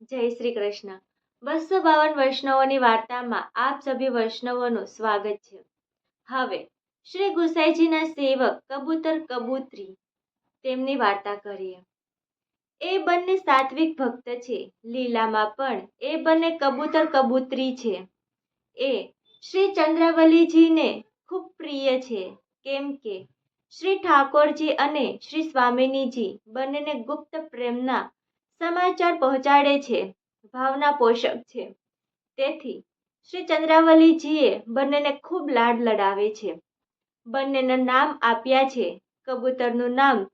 જય શ્રી કૃષ્ણ. બસો બાવન વૈષ્ણવોની વાર્તામાં આપ સભી વૈષ્ણવોનું સ્વાગત છે. હવે, શ્રી ગુસાઈજીના સેવક કબૂતર કબૂતરી તેમની વાર્તા કરીએ. એ બંને સાત્વિક ભક્ત છે, લીલામાં પણ એ બંને કબૂતર કબૂતરી છે. એ શ્રી ચંદ્રાવલીજીને ખૂબ પ્રિય છે, કેમ કે શ્રી ઠાકોરજી અને શ્રી સ્વામિનીજી બંનેને ગુપ્ત પ્રેમના સમાચાર પહોંચાડે છે, ભાવના પોષક છે. તેથી, શ્રી ચંદ્રાવલીજીએ બંનેને ખૂબ લાડ લડાવે છે. બંનેના નામ આપ્યા છે, કબૂતરનું નામ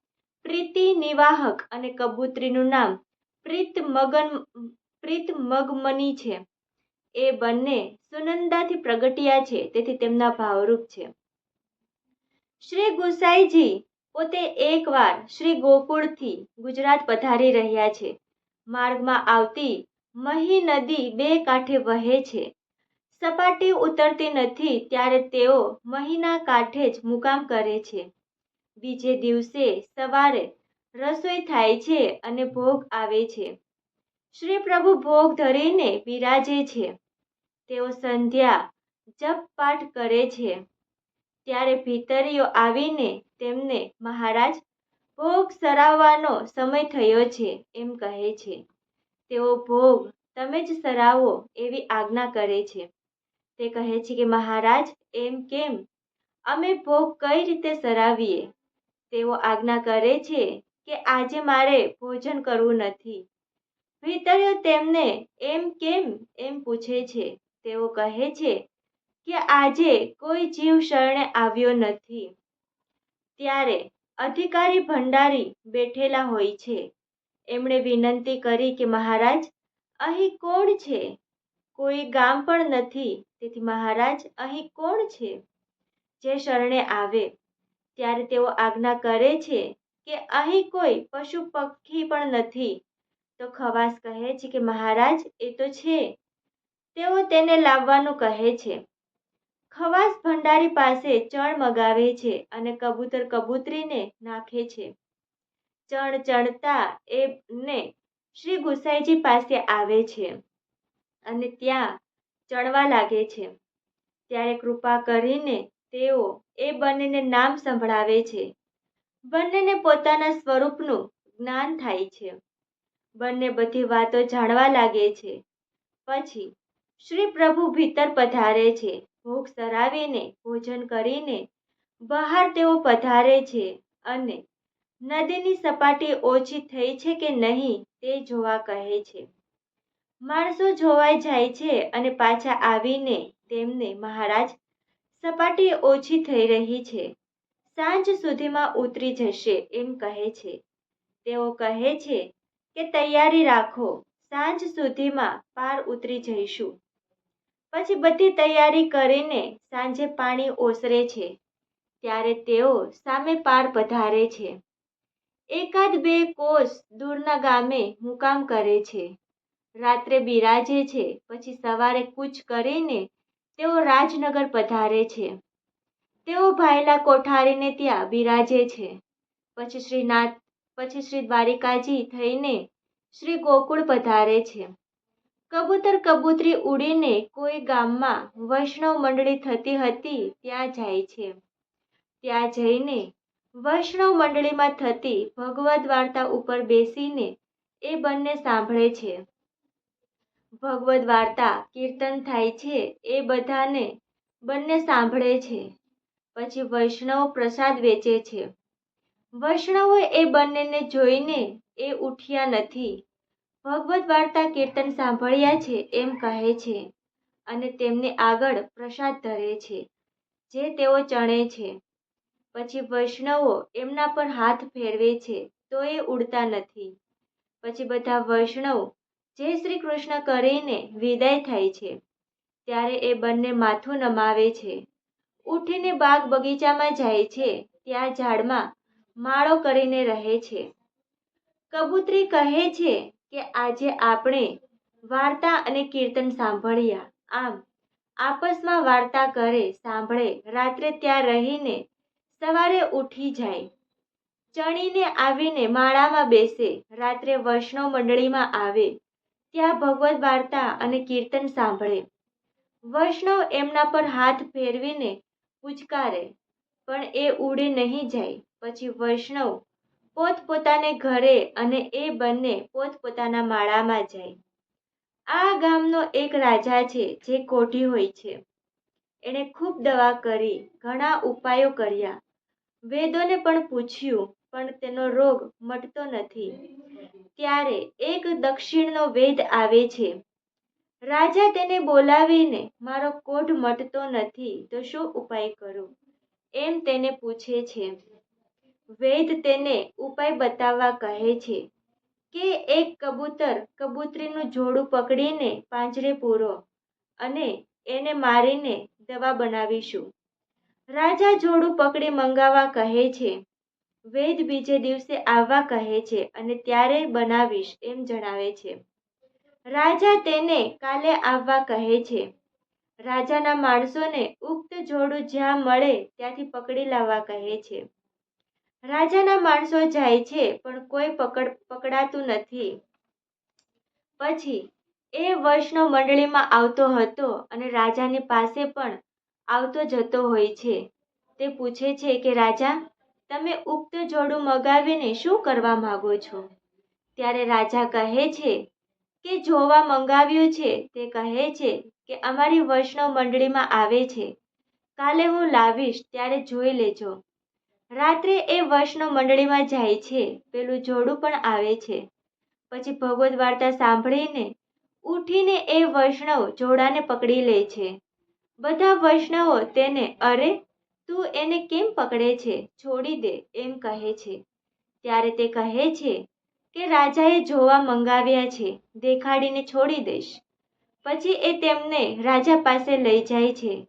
પ્રીતિ નિવાહક અને કબૂતરીનું નામ પ્રીત મગન, પ્રીત મગમની છે. એ બંને સુનંદાથી પ્રગટ્યા છે, તેથી તેમના ભાવરૂપ છે. શ્રી ગુસાઈજી પોતે એકવાર શ્રી ગોકુળથી ગુજરાત પધારી રહ્યા છે. માર્ગમાં આવતી મહી નદી બે કાંઠે વહે છે. સપાટી ઉતરતી નથી ત્યારે તેઓ મહીના કાંઠે જ મુકામ કરે છે. બીજે દિવસે સવારે રસોઈ થાય છે અને ભોગ આવે છે. શ્રી પ્રભુ ભોગ ધરીને બિરાજે છે. તેઓ સંધ્યા જપ પાઠ કરે છે. ત્યારે ભીતરીઓ આવીને તેમને, મહારાજ, ભોગ સરાવવાનો સમય થયો છે, એમ કહે છે. તેઓ, ભોગ, તમે જ સરાવો, એવી આજ્ઞા કરે છે. તે કહે છે કે, મહારાજ, એમ કેમ? અમે ભોગ કઈ રીતે સરાવીએ? તેઓ આજ્ઞા કરે છે કે, આજે મારે ભોજન કરવું નથી. ભીતરીઓ તેમને, એમ કેમ? એમ પૂછે છે. તેઓ કહે છે કે આજે કોઈ જીવ શરણે આવ્યો નથી. ત્યારે અધિકારી ભંડારી બેઠેલા હોય છે. એમણે વિનંતી કરી કે મહારાજ, અહીં કોણ છે? કોઈ ગામ પણ નથી. તેથી મહારાજ, અહીં કોણ છે? જે શરણે આવે. ત્યારે તેઓ આજ્ઞા કરે છે કે અહીં કોઈ પશુ પક્ષી પણ નથી. તો ખવાસ કહે છે કે મહારાજ, એ તો છે. તેઓ તેને લાવવાનું કહે છે. ખવાસ ભંડારી પાસે ચણ મગાવે છે અને કબૂતર કબૂતરીને નાખે છે. ચણ ચણતા એમને શ્રી ગુસાઈજી પાસે આવે છે અને ત્યાં ચણવા લાગે છે. ત્યારે કૃપા કરીને તેઓ એ બંનેને નામ સંભળાવે છે. બંનેને પોતાના સ્વરૂપનું જ્ઞાન થાય છે. બંને બધી વાતો જાણવા લાગે છે. પછી શ્રી પ્રભુ ભીતર પધારે છે. ભોગ સરાવીને ભોજન કરીને બહાર તેઓ પધારે છે અને નદીની સપાટી ઓછી થઈ છે કે નહીં તે જોવા કહે છે. માણસો જોવાઈ જાય છે અને પાછા આવીને તેમને મહારાજ, સપાટી ઓછી થઈ રહી છે. સાંજ સુધીમાં ઉતરી જશે એમ કહે છે. તેઓ કહે છે કે તૈયારી રાખો, સાંજ સુધીમાં પાર ઉતરી જઈશું. પછી બધી તૈયારી કરીને સાંજે પાણી ઓસરે છે. ત્યારે તેઓ સામે પાર પધારે છે. એકાદ બે કોષ દૂરના ગામે મુકામ કરે છે. રાત્રે બિરાજે છે, પછી સવારે કૂચ કરીને તેઓ રાજનગર પધારે છે. તેઓ ભાયલા કોઠારીને ત્યાં બિરાજે છે. પછી શ્રીનાથ, પછી શ્રી દ્વારિકાજી થઈને શ્રી ગોકુળ પધારે છે. કબૂતર કબૂતરી ઉડીને કોઈ ગામમાં વૈષ્ણવ મંડળી થતી હતી, ત્યાં જાય છે. ત્યાં જઈને વૈષ્ણવ મંડળીમાં થતી ભગવદ વાર્તા ઉપર બેસીને એ બંને સાંભળે છે. ભગવદ વાર્તા કીર્તન થાય છે, એ બધાને બંને સાંભળે છે. પછી વૈષ્ણવ પ્રસાદ વેચે છે. વૈષ્ણવો એ બંનેને જોઈને એ ઉઠ્યા નથી. ભગવદ વાર્તા કીર્તન સાંભળ્યા છે એમ કહે છે અને તેમને આગળ પ્રસાદ ધરે છે, જે તેઓ ચણે છે. પછી વૈષ્ણવો એમના પર હાથ ફેરવે છે, તો એ ઉડતા નથી. પછી બધા વૈષ્ણવ જે શ્રી કૃષ્ણ કરીને વિદાય થાય છે, ત્યારે એ બંને માથું નમાવે છે. ઉઠીને બાગ બગીચામાં જાય છે, ત્યાં ઝાડમાં માળો કરીને રહે છે. કબૂતરી કહે છે કે આજે આપણે વાર્તા અને કીર્તન સાંભળ્યા. આમ, આપસમાં વાર્તા કરે, સાંભળે, રાત્રે ત્યાં રહીને સવારે ઉઠી જાય. ચણીને આવીને માળામાં બેસે, રાત્રે વૈષ્ણવ મંડળીમાં આવે, ત્યાં ભગવદ્ વાર્તા અને કીર્તન સાંભળે. વૈષ્ણવ એમના પર હાથ ફેરવીને પૂચકારે પણ એ ઉડે નહીં જાય. પછી વૈષ્ણવ પોતપોતાને ઘરે અને એ બંને પોતપોતાના માળામાં જાય. આ ગામનો એક રાજા છે જે કોઠી હોય છે. એણે ખૂબ દવા કરી, ઘણા ઉપાયો કર્યા. વેદોને પણ પૂછ્યું, પણ તેનો રોગ મટતો નથી. ત્યારે એક દક્ષિણનો વેદ આવે છે. રાજા તેને બોલાવીને, મારો કોઢ મટતો નથી, તો શું ઉપાય કરું? એમ તેને પૂછે છે. વેદ તેને ઉપાય બતાવવા કહે છે કે એક કબૂતર કબૂતરીનું જોડું પકડીને પાંજરે પૂરો અને એને મારીને દવા બનાવીશું. રાજા જોડું પકડી મંગાવવા કહે છે. વેદ બીજે દિવસે આવવા કહે છે અને ત્યારે બનાવીશ એમ જણાવે છે. રાજા તેને કાલે આવવા કહે છે. રાજાના માણસોને ઉક્ત જોડું જ્યાં મળે ત્યાંથી પકડી લાવવા કહે છે. રાજાના માણસો જાય છે, પણ કોઈ પકડ, પકડાતું નથી. પછી, એ વૈષ્ણવ મંડળીમાં આવતો હતો અને રાજાની પાસે પણ આવતો જતો હોય છે. તે પૂછે છે કે, રાજા, તમે ઉક્ત જોડું મગાવીને શું કરવા માગો છો? ત્યારે રાજા કહે છે કે, જોવા મંગાવ્યું છે. તે કહે છે કે, અમારી વૈષ્ણવ મંડળીમાં આવે છે. કાલે હું લાવીશ, ત્યારે જોઈ લેજો. રાત્રે એ વૈષ્ણવ મંડળીમાં જાય છે. પેલું જોડું પણ આવે છે. પછી ભગવદ્ વાર્તા સાંભળીને ઉઠીને એ વૈષ્ણવ જોડાને પકડી લે છે. બધા વૈષ્ણવો તેને, અરે, તું એને કેમ પકડે છે? છોડી દે, એમ કહે છે. ત્યારે તે કહે છે કે, રાજાએ જોવા મંગાવ્યા છે. દેખાડીને છોડી દઈશ. પછી એ તેમને રાજા પાસે લઈ જાય છે.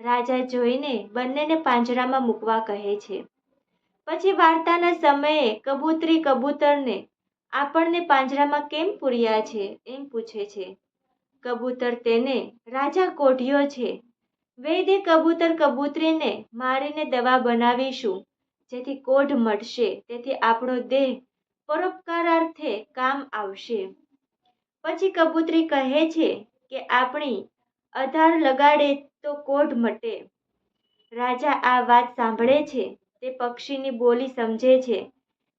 રાજા જોઈને બંનેને પાંજરામાં મૂકવા કહે છે. પછી વાર્તાના સમયે કબૂતરી કબૂતરને, આપણને પાંજરામાં કેમ પૂર્યા છે? એમ પૂછે છે. કબૂતર તેને, રાજા કોઢિયો છે. વૈદે કબૂતર કબૂતરીને મારીને દવા બનાવીશું, જેથી કોઢ મટશે, તેથી આપણો દેહ પરોપકારાર્થે કામ આવશે. પછી કબૂતરી કહે છે કે, આપણી અધાર લગાડે તો કોઢ મટે. રાજા આ વાત સાંભળે છે. તે પક્ષીની બોલી સમજે છે.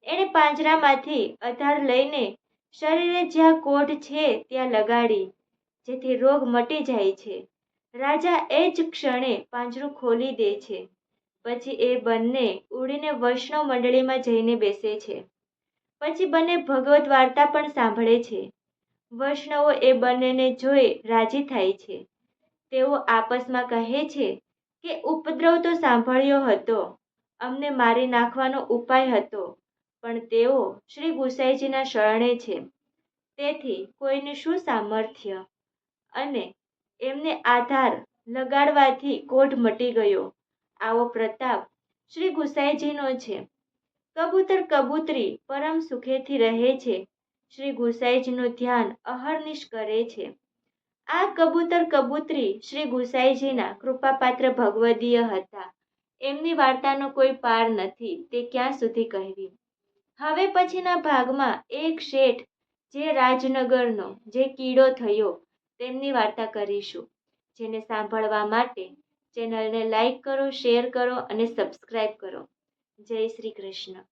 એણે પાંજરામાંથી અધાર લઈને શરીરે જ્યાં કોઢ છે ત્યાં લગાડી, જેથી રોગ મટી જાય છે. રાજા એ જ ક્ષણે પાંજરું ખોલી દે છે. પછી એ બંને ઉડીને વૈષ્ણવ મંડળીમાં જઈને બેસે છે. પછી બંને ભગવત વાર્તા પણ સાંભળે છે. વૈષ્ણવો એ બંનેને જોઈ રાજી થાય છે. તેઓ આપસમાં કહે છે કે ઉપદ્રવ તો સાંભળ્યો હતો અમને મારી નાખવાનો ઉપાય હતો, પણ તેઓ શ્રી ગુસાઈજીના શરણે છે. તેથી કોઈને શું સામર્થ્ય? અને એમને આધાર લગાડવાથી કોઢ મટી ગયો. આવો પ્રતાપ શ્રી ગુસાઈજીનો છે. કબૂતર કબૂતરી પરમ સુખેથી રહે છે. શ્રી ગુસાઈજીનું ધ્યાન અહર્નિશ કરે છે. આ કબૂતર કબૂતરી શ્રી ગુસાઈજીના કૃપાપાત્ર ભગવદીય હતા. એમની વાર્તાનો કોઈ પાર નથી, તે ક્યાં સુધી કહેવી? હવે પછીના ભાગમાં એક શેઠ જે રાજનગરનો, જે કીડો થયો, તેમની વાર્તા કરીશું, જેને સાંભળવા માટે ચેનલને લાઈક કરો, શેર કરો અને સબસ્ક્રાઈબ કરો. જય શ્રી કૃષ્ણ.